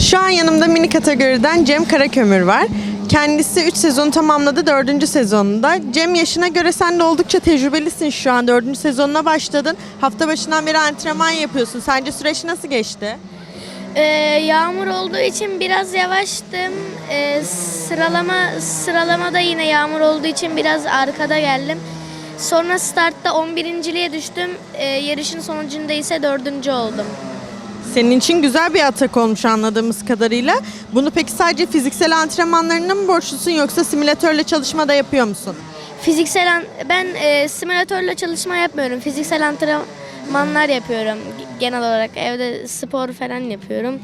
Şu an yanımda mini kategoriden Cem Karakömür var. Kendisi 3 sezonu tamamladı 4. sezonunda. Cem yaşına göre sen de oldukça tecrübelisin şu an. 4. sezonuna başladın. Hafta başından beri antrenman yapıyorsun. Sence süreç nasıl geçti? Ee, yağmur olduğu için biraz yavaştım. Ee, sıralama sıralamada yine yağmur olduğu için biraz arkada geldim. Sonra startta 11.liğe düştüm. Ee, yarışın sonucunda ise 4. oldum. Senin için güzel bir atak olmuş anladığımız kadarıyla. Bunu peki sadece fiziksel antrenmanlarına mı borçlusun yoksa simülatörle çalışma da yapıyor musun? Fiziksel an- ben e, simülatörle çalışma yapmıyorum. Fiziksel antrenmanlar yapıyorum. Genel olarak evde spor falan yapıyorum.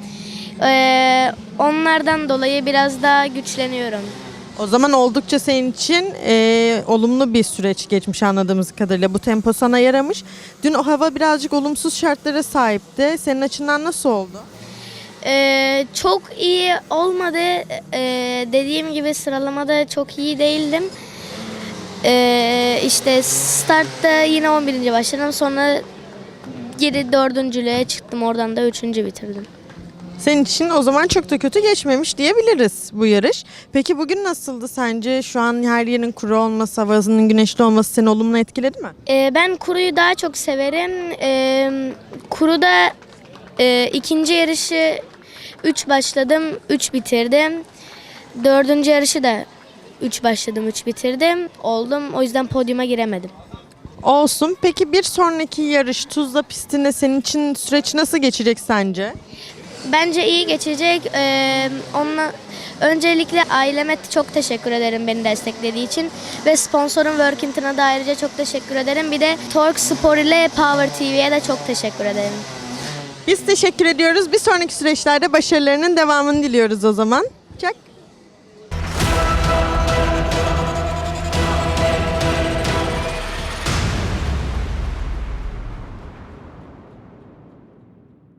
Ee, onlardan dolayı biraz daha güçleniyorum. O zaman oldukça senin için eee, olumlu bir süreç geçmiş anladığımız kadarıyla. Bu tempo sana yaramış. Dün o hava birazcık olumsuz şartlara sahipti. Senin açından nasıl oldu? Ee, çok iyi olmadı. Ee, dediğim gibi sıralamada çok iyi değildim. Ee, işte startta yine 11. başladım. Sonra geri dördüncülüğe çıktım. Oradan da üçüncü bitirdim. Senin için o zaman çok da kötü geçmemiş diyebiliriz bu yarış. Peki bugün nasıldı sence? Şu an her yerin kuru olması, havanın güneşli olması seni olumlu etkiledi mi? Ee, ben kuruyu daha çok severim. Ee, kuruda e, ikinci yarışı 3 başladım, 3 bitirdim. Dördüncü yarışı da 3 başladım, 3 bitirdim. Oldum. O yüzden podyuma giremedim. Olsun. Peki bir sonraki yarış Tuzla pistinde senin için süreç nasıl geçecek sence? Bence iyi geçecek. Ee, onunla öncelikle aileme çok teşekkür ederim beni desteklediği için ve sponsorum Workington'a da ayrıca çok teşekkür ederim. Bir de Torque Spor ile Power TV'ye de çok teşekkür ederim. Biz teşekkür ediyoruz. Bir sonraki süreçlerde başarılarının devamını diliyoruz o zaman. Çak.